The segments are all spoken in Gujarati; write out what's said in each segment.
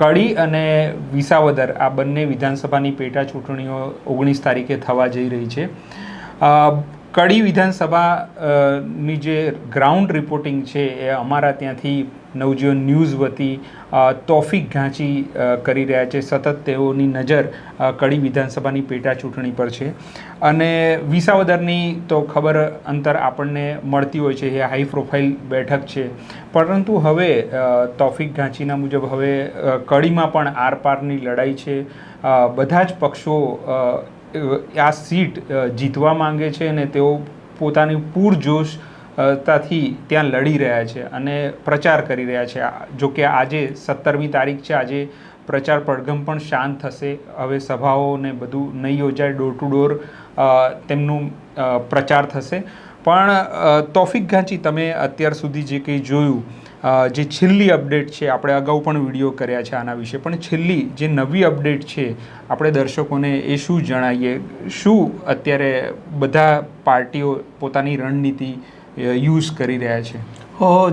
કડી અને વિસાવદર આ બંને વિધાનસભાની પેટા ચૂંટણીઓ ઓગણીસ તારીખે થવા જઈ રહી છે. કડી વિધાનસભા ની જે ગ્રાઉન્ડ રિપોર્ટિંગ છે એ અમારા ત્યાંથી નવજીવન ન્યૂઝ વતી તોફિક ઘાંચી કરી રહ્યા છે. સતત તેઓની નજર કડી વિધાનસભાની પેટા ચૂંટણી પર છે. અને વિસાવદરની તો ખબર અંતર આપણને મળતી હોય છે. એ હાઈ પ્રોફાઇલ બેઠક છે. પરંતુ હવે તોફિક ઘાંચીના મુજબ હવે કડીમાં પણ આરપારની લડાઈ છે. બધા જ પક્ષો આ સીટ જીતવા માંગે છે અને તેઓ પોતાની પૂરજોશ તાથી ત્યાં લડી રહ્યા છે અને પ્રચાર કરી રહ્યા છે. જો કે આજે સત્તરમી તારીખ છે, આજે પ્રચાર પડઘમ પણ શાંત થશે. હવે સભાઓ ને બધું નહીં યોજાય ડોર ટુ ડોર તેમનું પ્રચાર થશે. પણ તોફિક ઘાંચી તમે અત્યાર સુધી જે કંઈ જોયું જે છેલ્લી અપડેટ છે, આપણે અગાઉ પણ વીડિયો કર્યા છે આના વિશે. પણ છેલ્લી જે નવી અપડેટ છે, આપણે દર્શકોને એ શું જણાવીએ? શું અત્યારે બધા પાર્ટીઓ પોતાની રણનીતિ યુઝ કરી રહ્યા છે?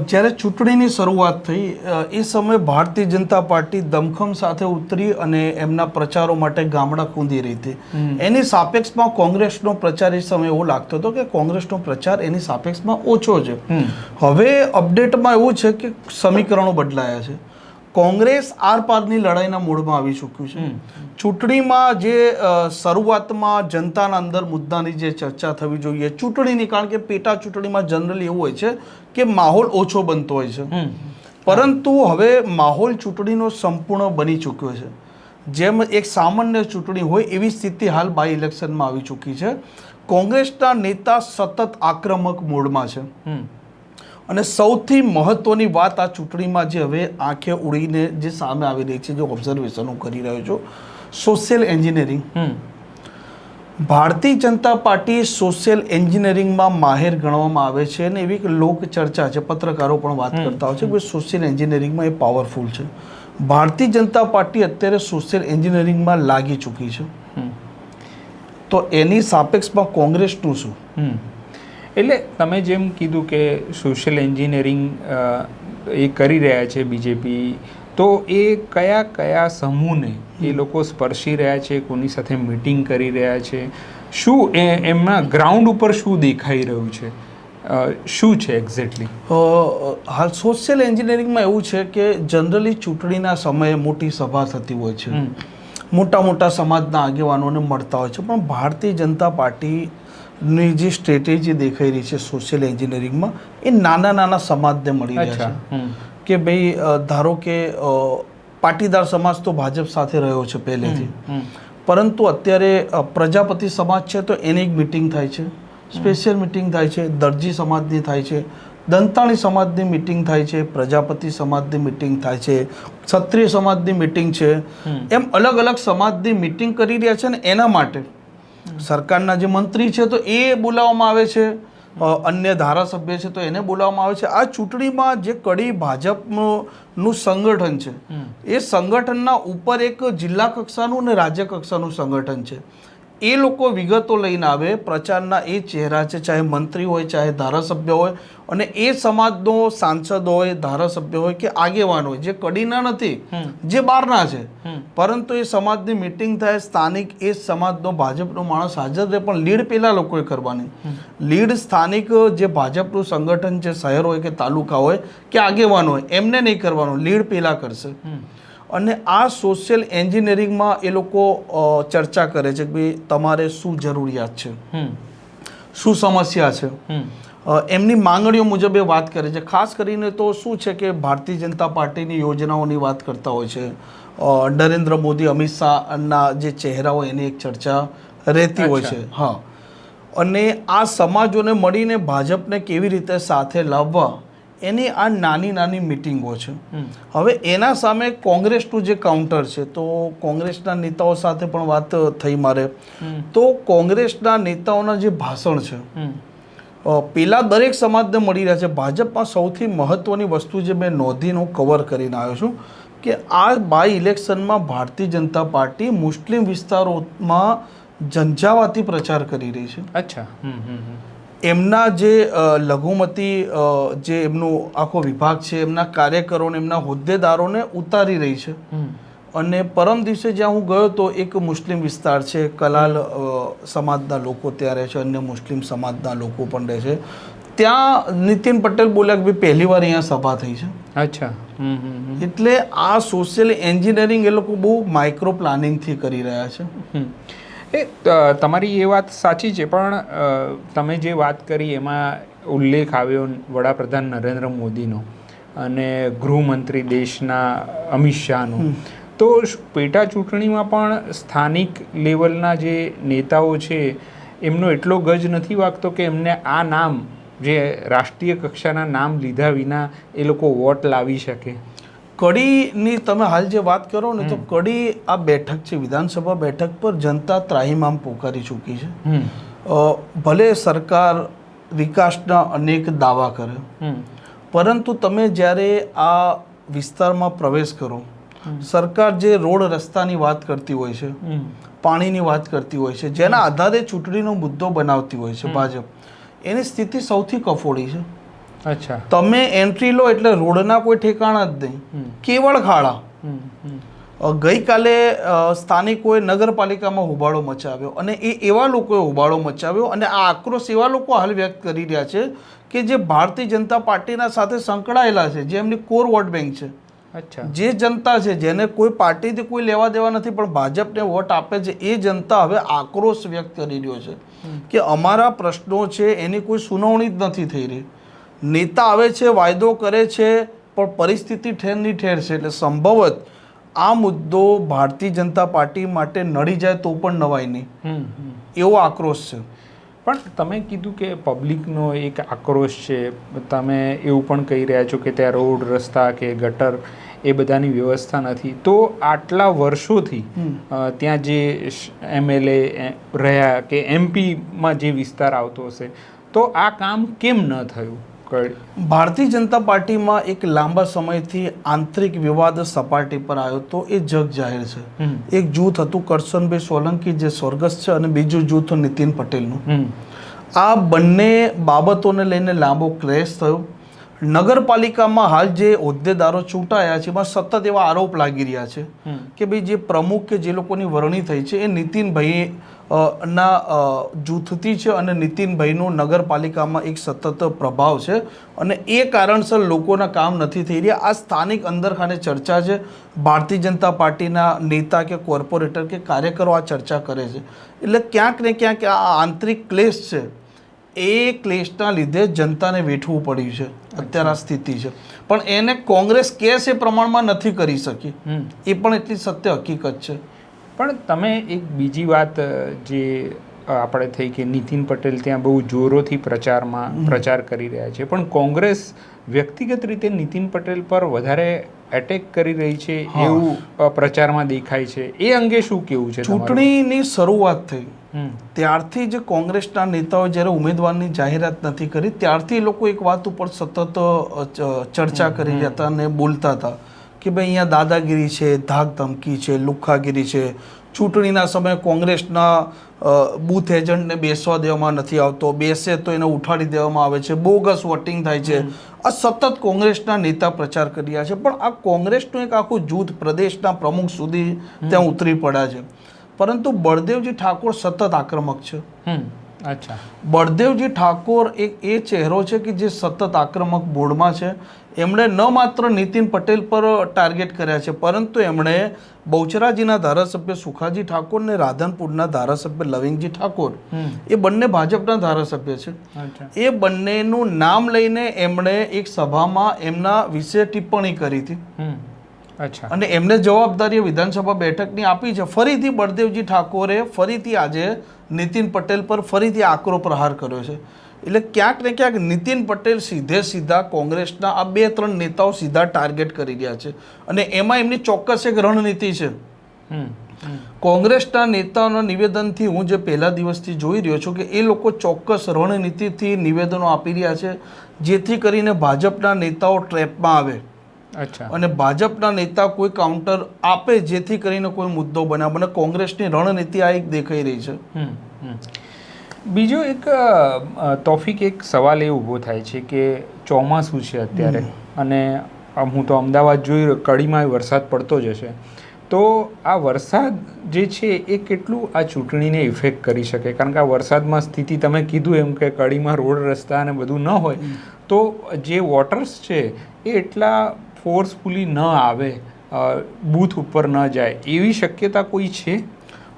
જ્યારે ચૂંટણીની શરૂઆત થઈ એ સમયે ભારતીય જનતા પાર્ટી દમખમ સાથે ઉતરી અને એમના પ્રચારો માટે ગામડા ખૂંદી રહી હતી. એની સાપેક્ષમાં કોંગ્રેસનો પ્રચાર એ સમયે એવો લાગતો હતો કે કોંગ્રેસનો પ્રચાર એની સાપેક્ષમાં ઓછો છે. હવે અપડેટમાં એવું છે કે સમીકરણો બદલાયા છે. કોંગ્રેસ આરપારની લડાઈના મૂળમાં આવી ચૂક્યું છે. ચૂંટણીમાં જે શરૂઆતમાં જનતાના અંદર મુદ્દાની જે ચર્ચા થવી જોઈએ ચૂંટણીની કારણ કે પેટા ચૂંટણીમાં જનરલી એવું હોય છે કે માહોલ ઓછો બનતો હોય છે. પરંતુ હવે માહોલ ચૂંટણીનો સંપૂર્ણ બની ચૂક્યો છે. જેમ એક સામાન્ય ચૂંટણી હોય એવી સ્થિતિ હાલ બાય ઇલેક્શનમાં આવી ચૂકી છે. કોંગ્રેસના નેતા સતત આક્રમક મૂડમાં છે. અને સૌથી મહત્વની વાત આ ચૂંટણીમાં જે હવે આંખે ઉડીને જે સામે આવી રહી છે જે ઓબ્ઝર્વેશન હું કરી રહ્યો છું social engineering Bharatiya Janata party social એન્જિનિયરિંગમાં માહેર ગણવામાં આવે છે અને એવી એક લોક ચર્ચા છે પત્રકારો પણ વાત કરતા હોય છે કે સોશિયલ એન્જિનિયરિંગમાં એ પાવરફુલ છે. ભારતીય જનતા પાર્ટી અત્યારે સોશિયલ એન્જિનિયરિંગમાં લાગી ચૂકી છે. તો એની સાપેક્ષમાં કોંગ્રેસનું શું. એટલે તમે જેમ કીધું કે સોશિયલ એન્જિનિયરિંગ એ કરી રહ્યા છે બીજેપી તો એ કયા કયા સમૂહને એ લોકો સ્પર્શી રહ્યા છે કોની સાથે મીટિંગ કરી રહ્યા છે? શું એ એમના ગ્રાઉન્ડ ઉપર શું દેખાઈ રહ્યું છે? શું છે એક્ઝેક્ટલી હાલ સોશિયલ એન્જિનિયરિંગમાં એવું છે કે જનરલી ચૂંટણીના સમયે મોટી સભા થતી હોય છે. મોટા મોટા સમાજના આગેવાનોને મળતા હોય છે. પણ ભારતીય જનતા પાર્ટીની જે સ્ટ્રેટેજી દેખાઈ રહી છે સોશિયલ એન્જિનિયરિંગમાં એ નાના નાના સમાજને મળી રહ્યા છે. કે ભાઈ ધારો કે પાટીદાર સમાજ તો ભાજપ સાથે રહ્યો છે પહેલેથી. પરંતુ અત્યારે પ્રજાપતિ સમાજ છે તો એની એક મિટિંગ થાય છે. સ્પેશિયલ મિટિંગ થાય છે દરજી સમાજની થાય છે દંતાળી સમાજની મિટિંગ થાય છે પ્રજાપતિ સમાજની મિટિંગ થાય છે ક્ષત્રિય સમાજની મિટિંગ છે. એમ અલગ અલગ સમાજની મિટિંગ કરી રહ્યા છે ને એના માટે. સરકારના જે મંત્રી છે તો એ બોલાવવામાં આવે છે અન્ય ધારાસભ્ય છે તો એને બોલાવવામાં આવે છે. આ ચૂંટણીમાં જે કડી ભાજપનું નું સંગઠન છે એ સંગઠનના ઉપર એક જિલ્લા કક્ષાનું અને રાજ્ય કક્ષાનું સંગઠન છે. એ લોકો વિગતો લઈને આવે પ્રચારના એ ચહેરા છે ચાહે મંત્રી હોય ચાહે ધારાસભ્ય હોય અને એ સમાજનો સાંસદ હોય ધારાસભ્ય હોય કે આગેવાન હોય જે કડીના નથી જે બહારના છે. પરંતુ એ સમાજની મિટિંગ થાય સ્થાનિક એ સમાજનો ભાજપનો માણસ હાજર રહે પણ લીડ પેલા લોકોએ કરવાની. લીડ સ્થાનિક જે ભાજપનું સંગઠન છે શહેર હોય કે તાલુકા હોય કે આગેવાન હોય એમને નહીં કરવાનું લીડ પેલા કરશે. અને આ સોશિયલ એન્જિનિયરિંગમાં એ લોકો ચર્ચા કરે છે કે ભાઈ તમારે શું જરૂરિયાત છે. શું સમસ્યા છે? એમની માંગણીઓ મુજબ એ વાત કરે છે. ખાસ કરીને તો શું છે કે ભારતીય જનતા પાર્ટીની યોજનાઓની વાત કરતા હોય છે. નરેન્દ્ર મોદી અમિત શાહના જે ચહેરાઓ એની એક ચર્ચા રહેતી હોય છે. હા. અને આ સમાજોને મળીને ભાજપને કેવી રીતે સાથે લાવવા એની આ નાની નાની મિટિંગો છે. હવે એના સામે કોંગ્રેસનું જે કાઉન્ટર છે તો કોંગ્રેસના નેતાઓ સાથે પણ વાત થઈ મારે. તો કોંગ્રેસના નેતાઓના જે ભાષણ છે પેલા દરેક સમાજને મળી રહ્યા છે. ભાજપમાં સૌથી મહત્વની વસ્તુ જે મેં નોંધીને હું કવર કરીને આવ્યો છું કે આ બાય ઇલેક્શનમાં ભારતીય જનતા પાર્ટી મુસ્લિમ વિસ્તારોમાં ઝંઝાવાતી પ્રચાર કરી રહી છે. અચ્છા. એમના જે લઘુમતી જે એમનું આખો વિભાગ છે એમના કાર્યકરોને એમના હોદ્દેદારોને ઉતારી રહી છે. અને પરમ દિવસે જ્યાં હું ગયો તો એક મુસ્લિમ વિસ્તાર છે કલાલ સમાજના લોકો ત્યાં રહે છે અન્ય મુસ્લિમ સમાજના લોકો પણ રહે છે. ત્યાં નીતિન પટેલ બોલ્યા કે ભાઈ પહેલી વાર અહીંયા સભા થઈ છે. અચ્છા. એટલે આ સોશિયલ એન્જિનિયરિંગ એ લોકો બહુ માઇક્રો પ્લાનિંગથી કરી રહ્યા છે. એ તમારી એ વાત સાચી છે પણ તમે જે વાત કરી એમાં ઉલ્લેખ આવ્યો વડાપ્રધાન નરેન્દ્ર મોદીનો અને ગૃહમંત્રી દેશના અમિત શાહનો. તો પેટા ચૂંટણીમાં પણ સ્થાનિક લેવલના જે નેતાઓ છે એમનો એટલો ગજ નથી વાગતો કે એમને આ નામ જે રાષ્ટ્રીય કક્ષાના નામ લીધા વિના એ લોકો વોટ લાવી શકે. કડીની તમે હાલ જે વાત કરો ને તો કડી આ બેઠક છે વિધાનસભા બેઠક પર જનતા ત્રાહીમામ પોકારી ચૂકી છે. ભલે સરકાર વિકાસના અનેક દાવા કરે પરંતુ તમે જ્યારે આ વિસ્તારમાં પ્રવેશ કરો સરકાર જે રોડ રસ્તાની વાત કરતી હોય છે પાણીની વાત કરતી હોય છે જેના આધારે ચૂંટણીનો મુદ્દો બનાવતી હોય છે ભાજપ એની સ્થિતિ સૌથી કફોડી છે. અચ્છા. તમે એન્ટ્રી લો એટલે રોડના કોઈ ઠેકાણા જ નહીં. કેવળ ખાડા. ગઈકાલે સ્થાનિકોએ નગરપાલિકામાં હોબાળો મચાવ્યો અને એ એવા લોકોએ હોબાળો મચાવ્યો અને આ આક્રોશ એવા લોકો હાલ વ્યક્ત કરી રહ્યા છે કે જે ભારતીય જનતા પાર્ટીના સાથે સંકળાયેલા છે જે એમની કોર વોટ બેંક છે. અચ્છા. જે જનતા છે જેને કોઈ પાર્ટીથી કોઈ લેવા દેવા નથી પણ ભાજપને વોટ આપે છે એ જનતા હવે આક્રોશ વ્યક્ત કરી રહ્યો છે કે અમારા પ્રશ્નો છે એની કોઈ સુનાવણી જ નથી થઈ રહી. નેતા આવે છે વાયદો કરે છે પણ પરિસ્થિતિ ઠેરની ઠેર છે એટલે સંભવત આ મુદ્દો ભારતીય જનતા પાર્ટી માટે નડી જાય તો પણ નવાય નહીં. એવો આક્રોશ છે. પણ તમે કીધું કે પબ્લિકનો એક આક્રોશ છે તમે એવું પણ કહી રહ્યા છો કે ત્યાં રોડ રસ્તા કે ગટર એ બધાની વ્યવસ્થા નથી. તો આટલા વર્ષોથી ત્યાં જે એમએલએ રહ્યા કે એમપીમાં જે વિસ્તાર આવતો હશે તો આ કામ કેમ ન થયું? ભારતીય જનતા પાર્ટીમાં એક લાંબા સમયથી આંતરિક વિવાદ સપાટી પર આવ્યો તો એ જગ જાહેર છે. એક જૂથ હતું કરશનભાઈ સોલંકી જે સ્વર્ગસ્થ છે અને બીજું જૂથ નીતિન પટેલનું. આ બંને બાબતોને લઈને લાંબો ક્લેશ થયો. નગરપાલિકામાં હાલ જે હોદ્દેદારો ચૂંટાયા છે એમાં સતત એવા આરોપ લાગી રહ્યા છે કે ભાઈ જે પ્રમુખ કે જે લોકોની વરણી થઈ છે એ નીતિનભાઈ અ, ના જૂથથી છે અને નીતિનભાઈનો નગરપાલિકામાં એક સતત પ્રભાવ છે અને એ કારણસર લોકોના કામ નથી થઈ રહ્યા. આ સ્થાનિક અંદરખાને ચર્ચા છે. ભારતીય જનતા પાર્ટીના નેતા કે કોર્પોરેટર કે કાર્યકરો આ ચર્ચા કરે છે. એટલે ક્યાંક ને ક્યાંક આ આંતરિક ક્લેશ છે. એ ક્લેશના લીધે જનતાને વેઠવું પડ્યું છે. અત્યારે આ સ્થિતિ છે. પણ એને કોંગ્રેસ કેસ એ પ્રમાણમાં નથી કરી શકી. એ પણ એટલી સત્ય હકીકત છે. પણ તમે એક બીજી વાત જે આપણે થઈ કે નીતિન પટેલ ત્યાં બહુ જોરોથી પ્રચારમાં પ્રચાર કરી રહ્યા છે. પણ કોંગ્રેસ વ્યક્તિગત રીતે નીતિન પટેલ પર વધારે એટેક કરી રહી છે એવું પ્રચારમાં દેખાય છે. એ અંગે શું કેવું છે ચૂંટણીની શરૂઆત થઈ. ત્યારથી જ કોંગ્રેસના નેતાઓ જ્યારે ઉમેદવારની જાહેરાત નથી કરી ત્યારથી લોકો એક વાત ઉપર સતત ચર્ચા કરી રહ્યા હતા અને બોલતા હતા. કે ભાઈ અહીંયા દાદાગીરી છે ધાક ધમકી છે લુખ્ખાગીરી છે. ચૂંટણીના સમયે કોંગ્રેસના બૂથ એજન્ટને બેસવા દેવામાં નથી આવતો. બેસે તો એને ઉઠાડી દેવામાં આવે છે. બોગસ વોટિંગ થાય છે. આ સતત કોંગ્રેસના નેતા પ્રચાર કરી રહ્યા છે. પણ આ કોંગ્રેસનું એક આખું જૂથ પ્રદેશના પ્રમુખ સુધી ત્યાં ઉતરી પડ્યા છે. પરંતુ બળદેવજી ઠાકોર સતત આક્રમક છે. અચ્છા. બળદેવજી ઠાકોર એક એ ચહેરો છે કે જે સતત આક્રમક બોર્ડમાં છે. એમણે ન માત્ર નીતિન પટેલ પર ટાર્ગેટ કર્યા છે પરંતુ એમણે બહુચરાજીના ધારાસભ્ય સુખાજી ઠાકોર ને રાધનપુરના ધારાસભ્ય લવિંગજી ઠાકોર. એ બંને ભાજપના ધારાસભ્ય છે. એ બંનેનું નામ લઈને એમણે એક સભામાં એમના વિશે ટિપ્પણી કરી હતી. અચ્છા. અને એમને જવાબદારી વિધાનસભા બેઠકની આપી છે. ફરીથી બળદેવજી ઠાકોરે ફરીથી આજે નીતિન પટેલ પર ફરીથી આકરો પ્રહાર કર્યો છે. એટલે ક્યાંક ને ક્યાંક નીતિન પટેલ સીધે સીધા કોંગ્રેસના આ બે ત્રણ નેતાઓ સીધા ટાર્ગેટ કરી રહ્યા છે. અને એમાં એમની ચોક્કસ એક રણનીતિ છે. કોંગ્રેસના નેતાઓના નિવેદનથી હું જે પહેલા દિવસથી જોઈ રહ્યો છું કે એ લોકો ચોક્કસ રણનીતિથી નિવેદનો આપી રહ્યા છે જેથી કરીને ભાજપના નેતાઓ ટ્રેપમાં આવે. અચ્છા. અને ભાજપના નેતા કોઈ કાઉન્ટર આપે જેથી કરીને કોઈ મુદ્દો બનાવે. અને કોંગ્રેસની રણનીતિ આ એક દેખાઈ રહી છે. બીજો એક તોફિક એક સવાલ એ ઊભો થાય છે કે ચોમાસું છે અત્યારે અને હું તો અમદાવાદ જોઈ કડીમાં વરસાદ પડતો જ હશે. તો આ વરસાદ જે છે એ કેટલું આ ચૂંટણીને ઇફેક્ટ કરી શકે? કારણ કે આ વરસાદમાં સ્થિતિ તમે કીધું એમ કે કડીમાં રોડ રસ્તા અને બધું ન હોય. તો જે વોટર્સ છે એ એટલા ફોર્સફુલી ન આવે બૂથ ઉપર ન જાય એવી શક્યતા કોઈ છે?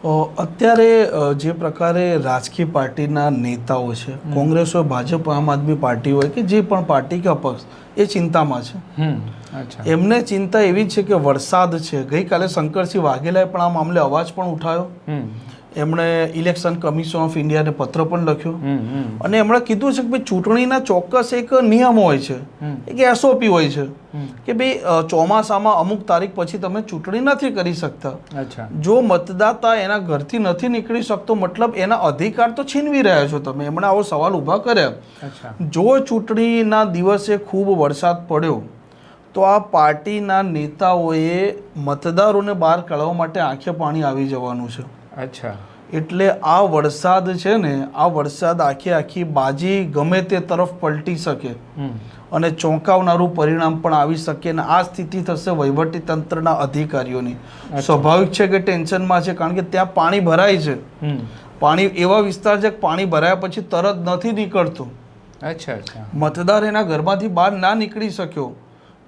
અત્યારે જે પ્રકારે રાજકીય પાર્ટીના નેતાઓ છે કોંગ્રેસ હોય ભાજપ આમ આદમી પાર્ટી હોય કે જે પણ પાર્ટી કે અપક્ષ એ ચિંતામાં છે. એમને ચિંતા એવી છે કે વરસાદ છે. ગઈકાલે શંકરસિંહ વાઘેલાએ પણ આ મામલે અવાજ પણ ઉઠાવ્યો. એમણે ઇલેક્શન કમિશન ઓફ ઇન્ડિયાને પત્ર પણ લખ્યો. અને એમણે કીધું છે કે ભાઈ ચૂંટણીના ચોક્કસ એક નિયમ હોય છે. એક એસઓપી હોય છે. કે ભાઈ ચોમાસામાં અમુક તારીખ પછી તમે ચૂંટણી નથી કરી શકતા. જો મતદાતા એના ઘરથી નથી નીકળી શકતો મતલબ એના અધિકાર તો છીનવી રહ્યા છો તમે. એમણે આવો સવાલ ઊભા કર્યા. જો ચૂંટણીના દિવસે ખૂબ વરસાદ પડ્યો તો આ પાર્ટીના નેતાઓએ મતદારોને બહાર કાઢવા માટે આંખે પાણી આવી જવાનું છે. અચ્છા. એટલે આ વરસાદ છે ને આ વરસાદ આખી આખી બાજી ગમે તે તરફ પલટી શકે. હમ. અને ચોંકાવનારું પરિણામ પણ આવી શકે અને આ સ્થિતિ થશે વહીવટી તંત્રના અધિકારીઓની. સ્વાભાવિક છે કે ટેન્શનમાં છે કારણ કે ત્યાં પાણી ભરાય છે. પાણી એવા વિસ્તાર છે કે પાણી ભરાયા પછી તરત નથી નીકળતું. અચ્છા અચ્છા. મતદાર એના ઘરમાંથી બહાર ના નીકળી શક્યો.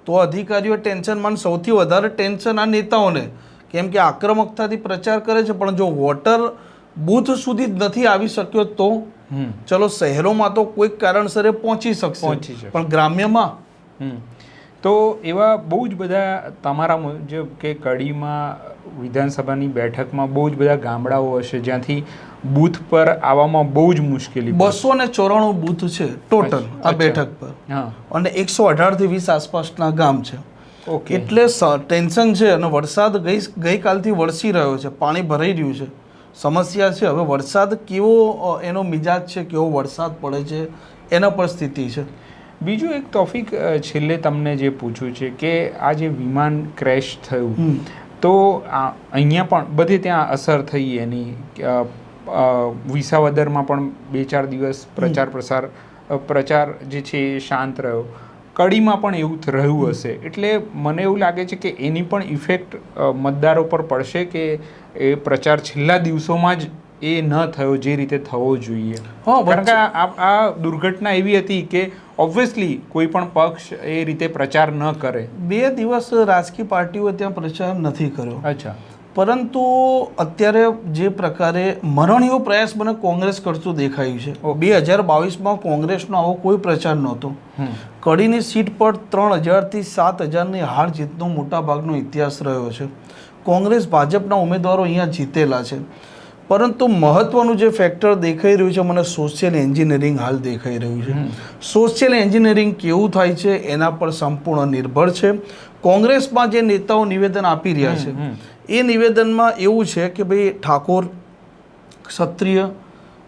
તો અધિકારીઓ ટેન્શનમાં સૌથી વધારે ટેન્શન આ નેતાઓને. કેમ કે આક્રમકતાથી પ્રચાર કરે છે પણ જો વોટર બૂથ સુધી નથી આવી શક્યો તો હમ. ચલો શહેરોમાં તો કોઈક કારણસરે પહોંચી શકશે. પણ ગ્રામ્યમાં? તો એવા બહુ જ બધા તમારા મુજબ કે કડીમાં વિધાનસભાની બેઠકમાં બહુ જ બધા ગામડાઓ હશે જ્યાંથી બૂથ પર આવવામાં બહુ જ મુશ્કેલી બસો ને ચોરાણું બૂથ છે ટોટલ આ બેઠક પર. અને એકસો અઢારથી વીસ આસપાસના ગામ છે. એટલે ટેન્શન છે અને વરસાદ ગઈ ગઈકાલથી વરસી રહ્યો છે. પાણી ભરાઈ રહ્યું છે. સમસ્યા છે. હવે વરસાદ કેવો એનો મિજાજ છે કેવો વરસાદ પડે છે એના પર સ્થિતિ છે. બીજું એક ટોપિક છેલ્લે તમને જે પૂછ્યું છે કે આ જે વિમાન ક્રેશ થયું તો આ અહીંયા પણ બધે ત્યાં અસર થઈ એની વિસાવદરમાં પણ બે ચાર દિવસ પ્રચાર પ્રસાર પ્રચાર જે છે એ શાંત રહ્યો. કડીમાં પણ એવું રહ્યું હશે. એટલે મને એવું લાગે છે કે એની પણ ઇફેક્ટ મતદારો પર પડશે કે એ પ્રચાર છેલ્લા દિવસોમાં જ એ ન થયો જે રીતે થવો જોઈએ. હા, કારણ કે આ આ દુર્ઘટના એવી હતી કે ઓબ્વિયસલી કોઈ પણ પક્ષ એ રીતે પ્રચાર ન કરે. બે દિવસ રાજકીય પાર્ટીઓએ ત્યાં પ્રચાર નથી કર્યો. અચ્છા. પરંતુ અત્યારે જે પ્રકારે મરણીયો પ્રયાસ મને કોંગ્રેસ કરતું દેખાયું છે. બે હજાર બાવીસમાં કોંગ્રેસનો આવો કોઈ પ્રચાર નહોતો. કડીની સીટ પર ત્રણ હજારથી સાત હજારની હાર જીતનો મોટાભાગનો ઇતિહાસ રહ્યો છે. કોંગ્રેસ ભાજપના ઉમેદવારો અહીંયા જીતેલા છે. પરંતુ મહત્વનું જે ફેક્ટર દેખાઈ રહ્યું છે મને સોશિયલ એન્જિનિયરિંગ હાલ દેખાઈ રહ્યું છે. સોશિયલ એન્જિનિયરિંગ કેવું થાય છે એના પર સંપૂર્ણ નિર્ભર છે. કોંગ્રેસમાં જે નેતાઓ નિવેદન આપી રહ્યા છે. એ નિવેદનમાં એવું છે કે ભાઈ ઠાકોર ક્ષત્રિય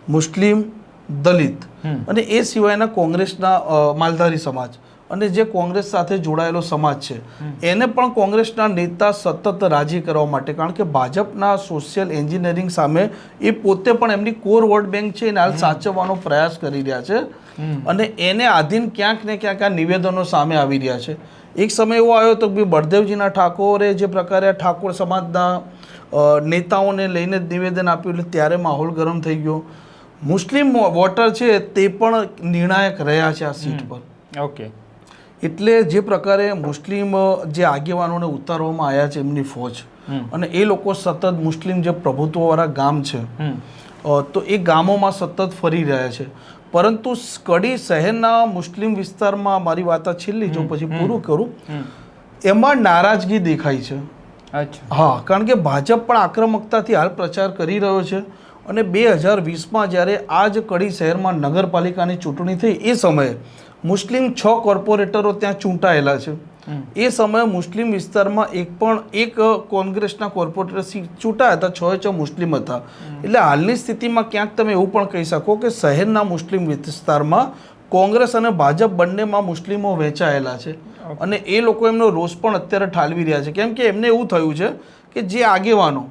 મુસ્લિમ દલિત અને એ સિવાયના કોંગ્રેસના માલધારી સમાજ અને જે કોંગ્રેસ સાથે જોડાયેલો સમાજ છે એને પણ કોંગ્રેસના નેતા સતત રાજી કરવા માટે કારણ કે ભાજપના સોશિયલ એન્જિનિયરિંગ સામે એ પોતે પણ એમની કોર વોટ બેંક છે એને હાલ સાચવવાનો પ્રયાસ કરી રહ્યા છે. અને એને આધીન ક્યાંક ને ક્યાંક આ નિવેદનો સામે આવી રહ્યા છે. એક સમય એવો આવ્યો તો કે બળદેવજીના ઠાકોરે જે પ્રકારે ઠાકોર સમાજના નેતાઓને લઈને નિવેદન આપ્યું એટલે ત્યારે માહોલ ગરમ થઈ ગયો. મુસ્લિમ વોટર છે તે પણ નિર્ણાયક રહ્યા છે આ સીટ પર. ઓકે. એટલે જે પ્રકારે મુસ્લિમ જે આગેવાનોને ઉતારવામાં આવ્યા છે એમની ફોજ અને એ લોકો સતત મુસ્લિમ જે પ્રભુત્વવાળા ગામ છે તો એ ગામોમાં સતત ફરી રહ્યા છે. પરંતુ કડી શહેરના મુસ્લિમ વિસ્તારમાં મારી વાત છેલ્લી જો પછી પૂરું કરું એમાં નારાજગી દેખાય છે. હા કારણ કે ભાજપ પણ આક્રમકતાથી હાલ પ્રચાર કરી રહ્યો છે અને બે હજાર વીસમાં જ્યારે આ જ કડી શહેરમાં નગરપાલિકાની ચૂંટણી થઈ એ સમયે મુસ્લિમ છ કોર્પોરેટરો ત્યાં ચૂંટાયેલા છે. એ સમયે મુસ્લિમ વિસ્તારમાં એક પણ એક કોંગ્રેસના કોર્પોરેટર સી- ચૂંટાયા હતા છ છ મુસ્લિમ હતા. એટલે હાલની સ્થિતિમાં ક્યાંક તમે એવું પણ કહી શકો કે શહેરના મુસ્લિમ વિસ્તારમાં કોંગ્રેસ અને ભાજપ બંનેમાં મુસ્લિમો વહેંચાયેલા છે. અને એ લોકો એમનો રોષ પણ અત્યારે ઠાલવી રહ્યા છે. કેમ કે એમને એવું થયું છે કે જે આગેવાનો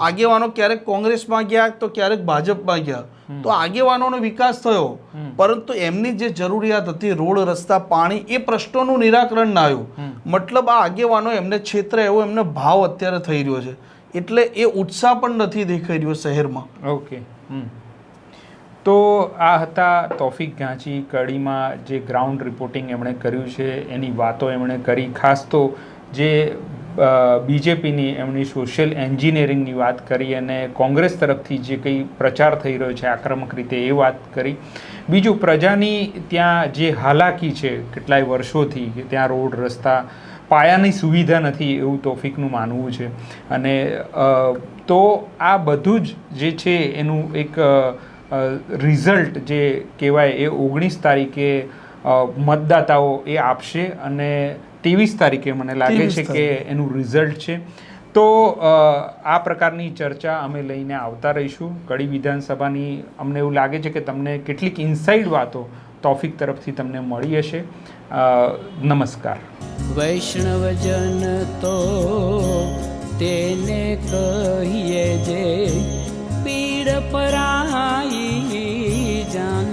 આગેવાનો ક્યારેક કોંગ્રેસમાં ગયા તો ક્યારેક ભાજપમાં ગયા. તો આગેવાનોનો વિકાસ થયો. પરંતુ એમની જે જરૂરિયાત હતી રોડ રસ્તા પાણી એ પ્રશ્નોનું નિરાકરણ ના આવ્યું. મતલબ આ આગેવાનો એમને ક્ષેત્ર એવો એમને ભાવ અત્યારે થઈ રહ્યો છે. એટલે એ ઉત્સાહ પણ નથી દેખાઈ રહ્યો શહેરમાં. Okay hmm. તો આ હતા તોફિક ઘાંચી કડીમાં જે ગ્રાઉન્ડ રિપોર્ટિંગ એમણે કર્યું છે, એની વાતો એમણે કરી. ખાસ તો જે બીજેપીની એમની સોશિયલ એન્જિનિયરિંગની વાત કરી અને કોંગ્રેસ તરફથી જે કંઈ પ્રચાર થઈ રહ્યો છે આક્રમક રીતે એ વાત કરી. બીજું, પ્રજાની ત્યાં જે હાલાકી છે કેટલાય વર્ષોથી, કે ત્યાં રોડ, રસ્તા, પાયાની સુવિધા નથી એવું તોફિકનું માનવું છે. અને તો આ બધું જ જે છે એનું એક રિઝલ્ટ જે કહેવાય એ ઓગણીસ તારીખે મતદાતાઓ એ આપશે અને ત્રેવીસ તારીખે મને લાગે છે કે એનું રિઝલ્ટ છે. તો આ પ્રકારની ચર્ચા અમે લઈને આવતા રહીશું. કડી વિધાનસભાની અમને એવું લાગે છે કે તમને કેટલીક ઇનસાઇડ વાતો તોફિક તરફથી તમને મળી હશે. નમસ્કાર. વૈષ્ણવજન તો તેને કહીએ જે પીડ પરાઈ જા